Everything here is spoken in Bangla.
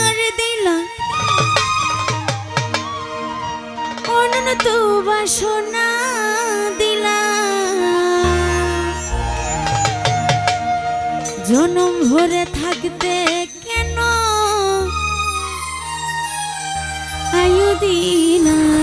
আর দিলা অনন্ত বাসনা দিলা জনম ভরে থাকতে কেন আয়ু দিলা